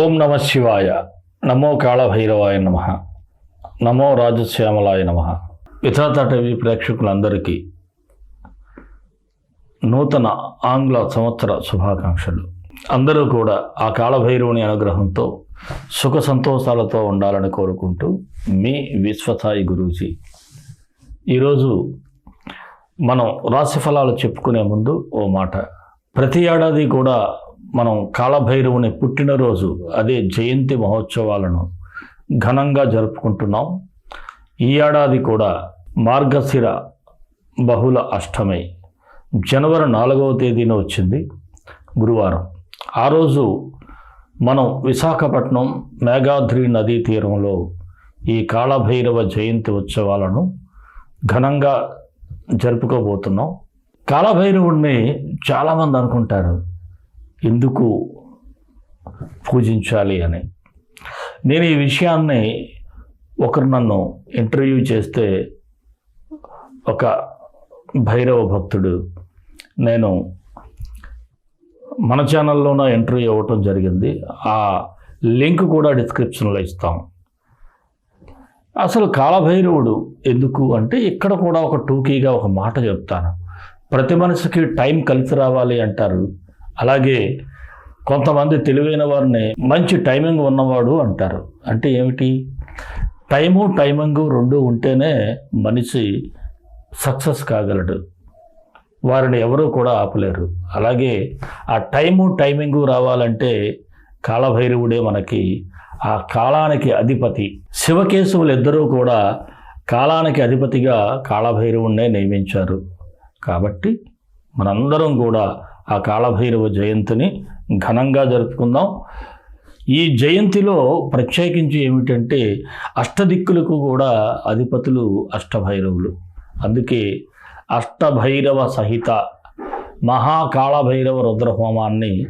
ఓం నమ శివాయ. నమో కాళభైరవాయ నమ. నమో రాజశ్యామలాయ నమ. విధాత టీవీ ప్రేక్షకులందరికీ నూతన ఆంగ్ల సంవత్సర శుభాకాంక్షలు. అందరూ కూడా ఆ కాళభైరవుని అనుగ్రహంతో సుఖ సంతోషాలతో ఉండాలని కోరుకుంటూ మీ విశ్వసాయి గురూజీ. ఈరోజు మనం రాశి ఫలాలు చెప్పుకునే ముందు ఓ మాట. ప్రతి ఏడాది కూడా మనం కాళభైరవుని పుట్టినరోజు అదే జయంతి మహోత్సవాలను ఘనంగా జరుపుకుంటున్నాం. ఈ ఏడాది కూడా మార్గశిర బహుళ అష్టమి. జనవరి నాలుగవ తేదీన వచ్చింది గురువారం. ఆ రోజు మనం విశాఖపట్నం మేఘాద్రి నదీ తీరంలో ఈ కాళభైరవ జయంతి ఉత్సవాలను ఘనంగా జరుపుకోబోతున్నాం. కాళభైరవుడిని చాలామంది అనుకుంటారు. ఎందుకు పూజించాలి అని. నేను ఈ విషయాన్ని ఒకరు నన్ను ఇంటర్వ్యూ చేస్తే ఒక భైరవ భక్తుడు నేను మన ఛానల్లోన ఇంటర్వ్యూ అవ్వటం జరిగింది. ఆ లింక్ కూడా డిస్క్రిప్షన్లో ఇస్తాం. అసలు కాలభైరవుడు ఎందుకు అంటే ఇక్కడ కూడా ఒక టూకీగా ఒక మాట చెప్తాను. ప్రతి మనిషికి టైం కలిసి రావాలి అంటారు. అలాగే కొంతమంది తెలివైన వారిని మంచి టైమింగ్ ఉన్నవాడు అంటారు. అంటే ఏమిటి? టైము టైమింగు రెండు ఉంటేనే మనిషి సక్సెస్ కాగలడు. వారిని ఎవరూ కూడా ఆపలేరు. అలాగే ఆ టైము టైమింగు రావాలంటే కాలభైరవుడే మనకి ఆ కాలానికి అధిపతి. శివకేశవులు ఇద్దరూ కూడా కాలానికి అధిపతిగా కాళభైరవుణ్ణే నియమించారు. కాబట్టి మనందరం కూడా ఆ కాళభైరవ జయంతిని ఘనంగా జరుపుకుందాం. ఈ జయంతిలో ప్రత్యేకించి ఏమిటంటే అష్టదిక్కులకు కూడా అధిపతులు అష్టభైరవులు. అందుకే అష్టభైరవ సహిత మహాకాళభైరవ రుద్రహోమాన్ని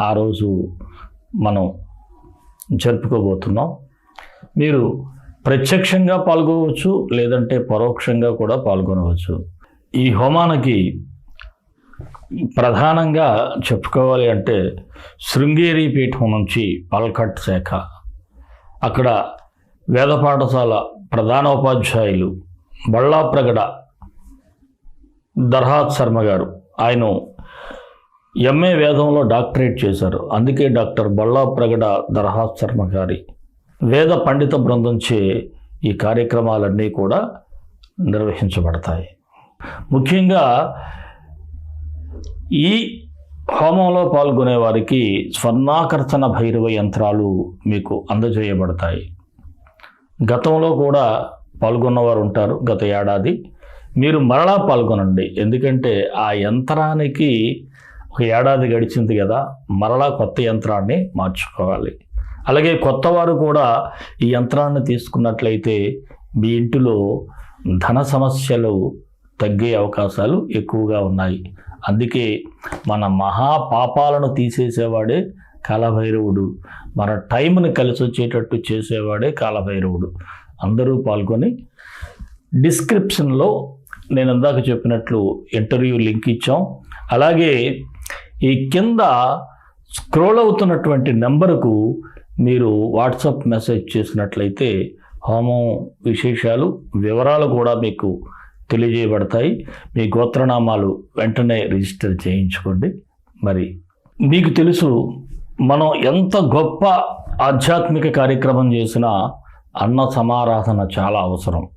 ఆ రోజు మనం జరుపుకోబోతున్నాం. మీరు ప్రత్యక్షంగా పాల్గొనవచ్చు లేదంటే పరోక్షంగా కూడా పాల్గొనవచ్చు. ఈ హోమానికి ప్రధానంగా చెప్పుకోవాలి అంటే శృంగేరి పీఠం నుంచి పల్కట్ శాఖ. అక్కడ వేద పాఠశాల ప్రధానోపాధ్యాయులు బళ్ళాప్రగడ దర్హాత్ శర్మ గారు. ఆయన ఎంఏ వేదంలో డాక్టరేట్ చేశారు. అందుకే డాక్టర్ బళ్ళాప్రగడ దర్హాత్ శర్మ గారి వేద పండిత బృందంచే ఈ కార్యక్రమాలన్నీ కూడా నిర్వహించబడతాయి. ముఖ్యంగా ఈ హోమంలో పాల్గొనే వారికి స్వర్ణాకర్షణ భైరవ యంత్రాలు మీకు అందజేయబడతాయి. గతంలో కూడా పాల్గొన్నవారు ఉంటారు గత ఏడాది. మీరు మరలా పాల్గొనండి. ఎందుకంటే ఆ యంత్రానికి ఒక ఏడాది గడిచింది కదా మరలా కొత్త యంత్రాన్ని మార్చుకోవాలి. అలాగే కొత్త వారు కూడా ఈ యంత్రాన్ని తీసుకున్నట్లయితే మీ ఇంటిలో ధన సమస్యలు తగ్గే అవకాశాలు ఎక్కువగా ఉన్నాయి. అందుకే మన మహా పాపాలను తీసేసేవాడే కాలభైరవుడు. మన టైంని కలిసి వచ్చేటట్టు చేసేవాడే కాలభైరవుడు. అందరూ పాల్గొని డిస్క్రిప్షన్లో నేను ఇందాక చెప్పినట్లు ఇంటర్వ్యూ లింక్ ఇచ్చాం. అలాగే ఈ కింద స్క్రోల్ అవుతున్నటువంటి నెంబరుకు మీరు వాట్సాప్ మెసేజ్ చేసినట్లయితే హోమం విశేషాలు వివరాలు కూడా మీకు తెలియజేయబడతాయి. మీ గోత్రనామాలు వెంటనే రిజిస్టర్ చేయించుకోండి. మరి మీకు తెలుసు మనం ఎంత గొప్ప ఆధ్యాత్మిక కార్యక్రమం చేసినా అన్న సమారాధన చాలా అవసరం.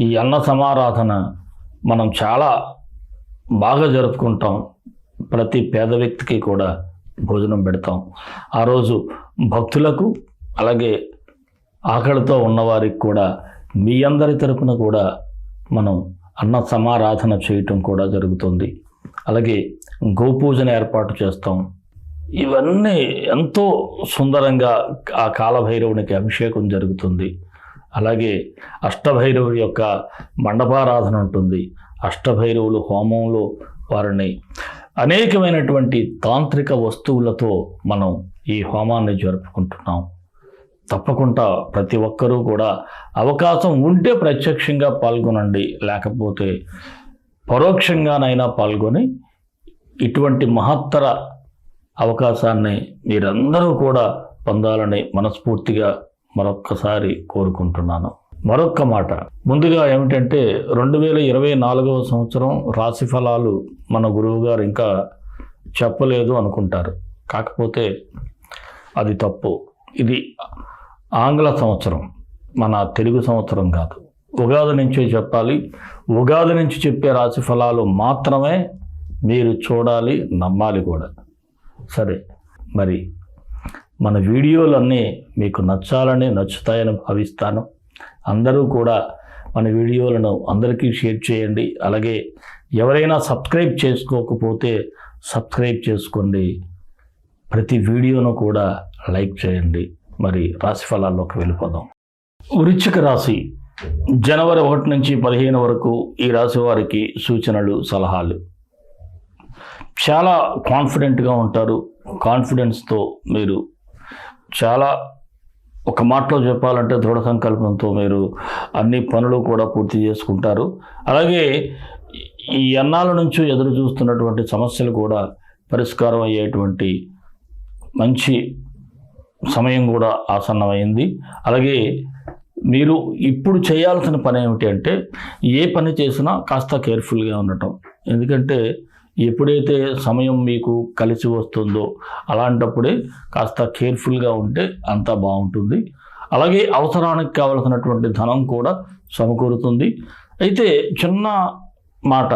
ఈ అన్న సమారాధన మనం చాలా బాగా జరుపుకుంటాం. ప్రతి పేద వ్యక్తికి కూడా భోజనం పెడతాం. ఆ రోజు భక్తులకు అలాగే ఆకలితో ఉన్నవారికి కూడా మీ అందరి తరపున కూడా మనం అన్న సమారాధన చేయటం కూడా జరుగుతుంది. అలాగే గోపూజన ఏర్పాటు చేస్తాం. ఇవన్నీ ఎంతో సుందరంగా ఆ కాలభైరవునికి అభిషేకం జరుగుతుంది. అలాగే అష్టభైరవుడి యొక్క మండపారాధన ఉంటుంది. అష్టభైరవులు హోమంలో వారిని అనేకమైనటువంటి తాంత్రిక వస్తువులతో మనం ఈ హోమాన్ని జరుపుకుంటున్నాం. తప్పకుండా ప్రతి ఒక్కరూ కూడా అవకాశం ఉంటే ప్రత్యక్షంగా పాల్గొనండి. లేకపోతే పరోక్షంగానైనా పాల్గొని ఇటువంటి మహత్తర అవకాశాన్ని మీరందరూ కూడా పొందాలని మనస్ఫూర్తిగా మరొక్కసారి కోరుకుంటున్నాను. మరొక్క మాట. ముందుగా ఏమిటంటే రెండు వేల ఇరవై నాలుగవ సంవత్సరం రాశి ఫలాలు మన గురువు గారు ఇంకా చెప్పలేదు అనుకుంటారు. కాకపోతే అది తప్పు. ఇది ఆంగ్ల సంవత్సరం మన తెలుగు సంవత్సరం కాదు. ఉగాది నుంచే చెప్పాలి. ఉగాది నుంచి చెప్పే రాశి ఫలాలు మాత్రమే మీరు చూడాలి నమ్మాలి కూడా. సరే మరి మన వీడియోలన్నీ మీకు నచ్చాలని నచ్చుతాయని భావిస్తాను. అందరూ కూడా మన వీడియోలను అందరికీ షేర్ చేయండి. అలాగే ఎవరైనా సబ్స్క్రైబ్ చేసుకోకపోతే సబ్స్క్రైబ్ చేసుకోండి. ప్రతి వీడియోను కూడా లైక్ చేయండి. మరి రాశి ఫలాల్లోకి వెళ్ళిపోదాం. వృశ్చిక రాశి జనవరి ఒకటి నుంచి పదిహేను వరకు ఈ రాశి వారికి సూచనలు సలహాలు. చాలా కాన్ఫిడెంట్గా ఉంటారు. కాన్ఫిడెన్స్తో మీరు చాలా ఒక మాటలో చెప్పాలంటే దృఢ సంకల్పంతో మీరు అన్ని పనులు కూడా పూర్తి చేసుకుంటారు. అలాగే ఈ ఎన్నాళ్ళ నుంచి ఎదురు చూస్తున్నటువంటి సమస్యలు కూడా పరిష్కారం అయ్యేటువంటి మంచి సమయం కూడా ఆసన్నమైంది. అలాగే మీరు ఇప్పుడు చేయాల్సిన పని ఏమిటి అంటే ఏ పని చేసినా కాస్త కేర్ఫుల్గా ఉండటం. ఎందుకంటే ఎప్పుడైతే సమయం మీకు కలిసి వస్తుందో అలాంటప్పుడే కాస్త కేర్ఫుల్గా ఉంటే అంతా బాగుంటుంది. అలాగే అవసరానికి కావలసినటువంటి ధనం కూడా సమకూరుతుంది. అయితే చిన్న మాట.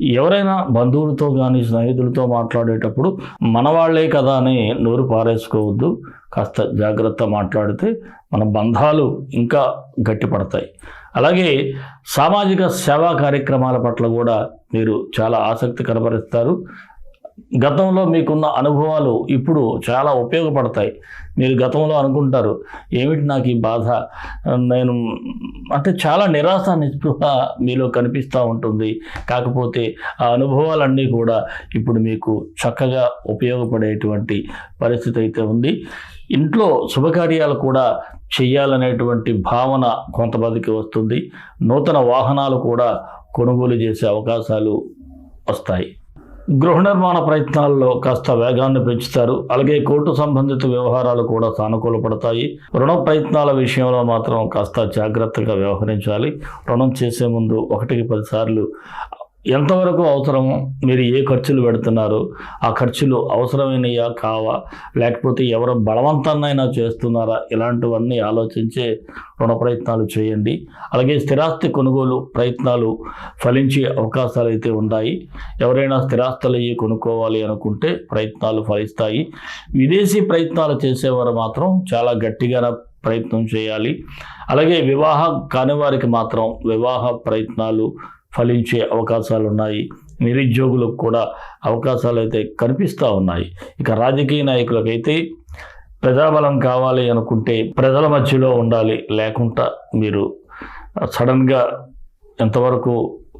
ఎవరైనా బంధువులతో కానీ స్నేహితులతో మాట్లాడేటప్పుడు మన వాళ్ళే కదా అని నోరు పారేసుకోవద్దు. కాస్త జాగ్రత్త మాట్లాడితే మన బంధాలు ఇంకా గట్టిపడతాయి. అలాగే సామాజిక సేవా కార్యక్రమాల పట్ల కూడా మీరు చాలా ఆసక్తి కనబరుస్తారు. గతంలో మీకున్న అనుభవాలు ఇప్పుడు చాలా ఉపయోగపడతాయి. మీరు గతంలో అనుకుంటారు ఏమిటి నాకు ఈ బాధ? నేను అంటే చాలా నిరాశ నిస్పృహ మీలో కనిపిస్తూ ఉంటుంది. కాకపోతే ఆ అనుభవాలన్నీ కూడా ఇప్పుడు మీకు చక్కగా ఉపయోగపడేటువంటి పరిస్థితి అయితే ఉంది. ఇంట్లో శుభకార్యాలు కూడా చెయ్యాలనేటువంటి భావన కొంతమందికి వస్తుంది. నూతన వాహనాలు కూడా కొనుగోలు చేసే అవకాశాలు వస్తాయి. గృహ నిర్మాణ ప్రయత్నాల్లో కాస్త వేగాన్ని పెంచుతారు. అలాగే కోర్టు సంబంధిత వ్యవహారాలు కూడా సానుకూలపడతాయి. రుణ ప్రయత్నాల విషయంలో మాత్రం కాస్త జాగ్రత్తగా వ్యవహరించాలి. రుణం చేసే ముందు ఒకటికి పదిసార్లు ఎంతవరకు అవసరమో మీరు ఏ ఖర్చులు పెడుతున్నారు? ఆ ఖర్చులు అవసరమైనయా? కావా? లేకపోతే ఎవరు బలవంతాన్నైనా చేస్తున్నారా? ఇలాంటివన్నీ ఆలోచించే రుణ ప్రయత్నాలు చేయండి. అలాగే స్థిరాస్తి కొనుగోలు ప్రయత్నాలు ఫలించే అవకాశాలు అయితే ఉన్నాయి ఎవరైనా స్థిరాస్తులు అయ్యి కొనుక్కోవాలి అనుకుంటే ప్రయత్నాలు ఫలిస్తాయి. విదేశీ ప్రయత్నాలు చేసేవారు మాత్రం చాలా గట్టిగా ప్రయత్నం చేయాలి. అలాగే వివాహం కాని వారికి మాత్రం వివాహ ప్రయత్నాలు ఫలించే అవకాశాలు ఉన్నాయి నిరుద్యోగులకు కూడా అవకాశాలు అయితే కనిపిస్తూ ఉన్నాయి. ఇక రాజకీయ నాయకులకైతే ప్రజాబలం కావాలి అనుకుంటే ప్రజల మధ్యలో ఉండాలి. లేకుండా మీరు సడన్గా ఎంతవరకు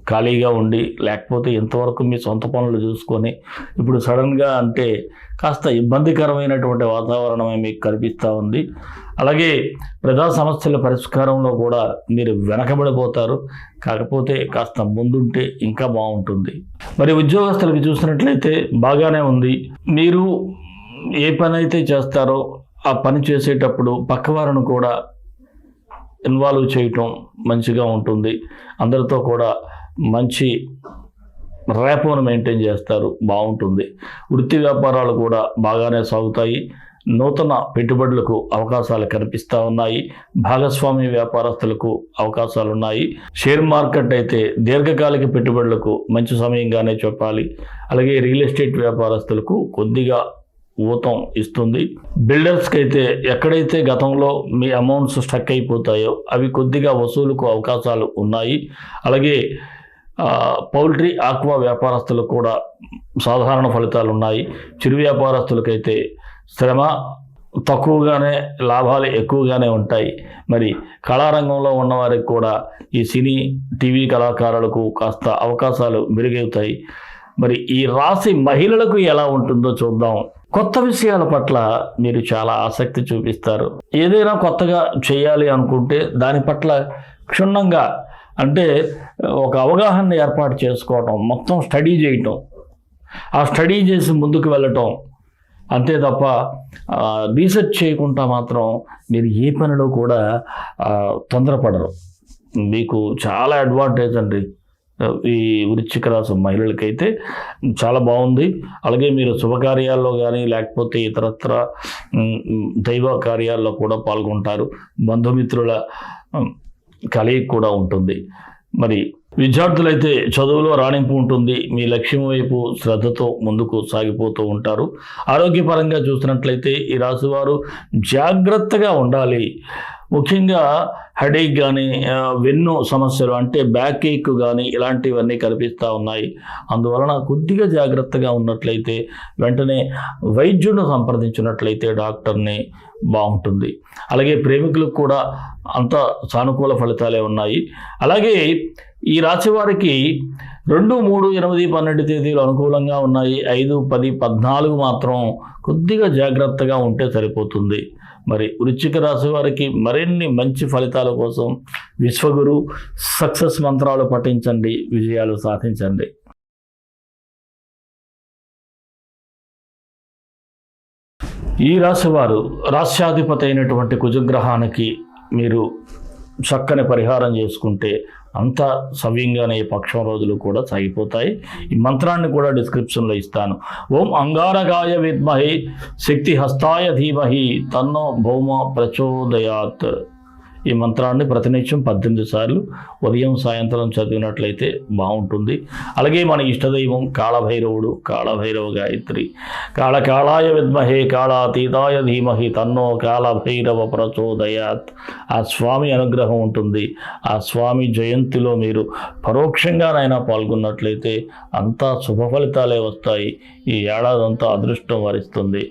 ఖాళీగా ఉండి లేకపోతే ఎంతవరకు మీ సొంత పనులు చూసుకొని ఇప్పుడు సడన్గా అంటే కాస్త ఇబ్బందికరమైనటువంటి వాతావరణమే మీకు కనిపిస్తూ ఉంది. అలాగే ప్రజా సమస్యల పరిష్కారంలో కూడా మీరు వెనకబడిపోతారు. కాకపోతే కాస్త ముందుంటే ఇంకా బాగుంటుంది. మరి ఉద్యోగస్తులకు చూసినట్లయితే బాగానే ఉంది. మీరు ఏ పని అయితే చేస్తారో ఆ పని చేసేటప్పుడు పక్కవారిని కూడా ఇన్వాల్వ్ చేయటం మంచిగా ఉంటుంది. అందరితో కూడా మంచి రేపను మెయింటైన్ చేస్తారు. బాగుంటుంది. వృత్తి వ్యాపారాలు కూడా బాగానే సాగుతాయి. నూతన పెట్టుబడులకు అవకాశాలు కనిపిస్తూ ఉన్నాయి. భాగస్వామి వ్యాపారస్తులకు అవకాశాలు ఉన్నాయి షేర్ మార్కెట్ అయితే దీర్ఘకాలిక పెట్టుబడులకు మంచి సమయంగానే చెప్పాలి. అలాగే రియల్ ఎస్టేట్ వ్యాపారస్తులకు కొద్దిగా ఊతం ఇస్తుంది. బిల్డర్స్కి అయితే ఎక్కడైతే గతంలో మీ అమౌంట్స్ స్టక్ అయిపోతాయో అవి కొద్దిగా వసూలుకు అవకాశాలు ఉన్నాయి. అలాగే పౌల్ట్రీ ఆక్వా వ్యాపారస్తులకు కూడా సాధారణ ఫలితాలు ఉన్నాయి చిరు వ్యాపారస్తులకైతే శ్రమ తక్కువగానే లాభాలు ఎక్కువగానే ఉంటాయి. మరి కళారంగంలో ఉన్నవారికి కూడా ఈ సినీ టీవీ కళాకారులకు కాస్త అవకాశాలు మెరుగవుతాయి. మరి ఈ రాశి మహిళలకు ఎలా ఉంటుందో చూద్దాం. కొత్త విషయాల పట్ల మీరు చాలా ఆసక్తి చూపిస్తారు. ఏదైనా కొత్తగా చేయాలి అనుకుంటే దాని పట్ల క్షుణ్ణంగా అంటే ఒక అవగాహన ఏర్పాటు చేసుకోవటం మొత్తం స్టడీ చేయటం ఆ స్టడీ చేసి ముందుకు వెళ్ళటం అంతే తప్ప రీసెర్చ్ చేయకుండా మాత్రం మీరు ఏ పనిలో కూడా తొందరపడరు. మీకు చాలా అడ్వాంటేజ్ అండి. ఈ వృశ్చిక రాశి మహిళలకైతే చాలా బాగుంది. అలాగే మీరు శుభకార్యాల్లో కానీ లేకపోతే ఇతరత్ర దైవ కార్యాల్లో కూడా పాల్గొంటారు. బంధుమిత్రుల కలయిక కూడా ఉంటుంది. మరి విద్యార్థులైతే చదువులో రాణింపు ఉంటుంది. మీ లక్ష్యం వైపు శ్రద్ధతో ముందుకు సాగిపోతూ ఉంటారు. ఆరోగ్యపరంగా చూసినట్లయితే ఈ రాశివారు జాగ్రత్తగా ఉండాలి. ముఖ్యంగా హెడేక్ కానీ వెన్ను సమస్యలు అంటే బ్యాక్ ఏక్ కానీ ఇలాంటివన్నీ కనిపిస్తూ ఉన్నాయి. అందువలన కొద్దిగా జాగ్రత్తగా ఉన్నట్లయితే వెంటనే వైద్యుడిని సంప్రదించినట్లయితే డాక్టర్ని బాగుంటుంది. అలాగే ప్రేమికులకు కూడా అంత సానుకూల ఫలితాలే ఉన్నాయి. అలాగే ఈ రాశి వారికి రెండు మూడు ఎనిమిది పన్నెండు తేదీలు అనుకూలంగా ఉన్నాయి. ఐదు పది పద్నాలుగు మాత్రం కొద్దిగా జాగ్రత్తగా ఉంటే సరిపోతుంది. మరి వృశ్చిక రాశి వారికి మరిన్ని మంచి ఫలితాల కోసం విశ్వగురు సక్సెస్ మంత్రాలు పఠించండి విజయాలు సాధించండి. ఈ రాశి వారు రాష్ట్రాధిపతి అయినటువంటి కుజగ్రహానికి మీరు చక్కని పరిహారం చేసుకుంటే అంత సవ్యంగానే ఈ పక్షం రోజులు కూడా సాగిపోతాయి. ఈ మంత్రాన్ని కూడా డిస్క్రిప్షన్లో ఇస్తాను. ఓం అంగారగాయ విద్మహి శక్తి హస్తాయ ధీమహి తన్నో భౌమ ప్రచోదయాత్. ఈ మంత్రాన్ని ప్రతినిత్యం పద్దెనిమిది సార్లు ఉదయం సాయంత్రం చదివినట్లయితే బాగుంటుంది. అలాగే మన ఇష్టదైవం కాళభైరవుడు కాళభైరవ గాయత్రి. కాళకాళాయ విద్మహే కాళాతీతాయ ధీమహి తన్నో కాళభైరవ ప్రచోదయాత్. ఆ స్వామి అనుగ్రహం ఉంటుంది. ఆ స్వామి జయంతిలో మీరు పరోక్షంగానైనా పాల్గొన్నట్లయితే అంతా శుభ ఫలితాలే వస్తాయి. ఈ ఏడాదంతా అదృష్టం వరిస్తుంది.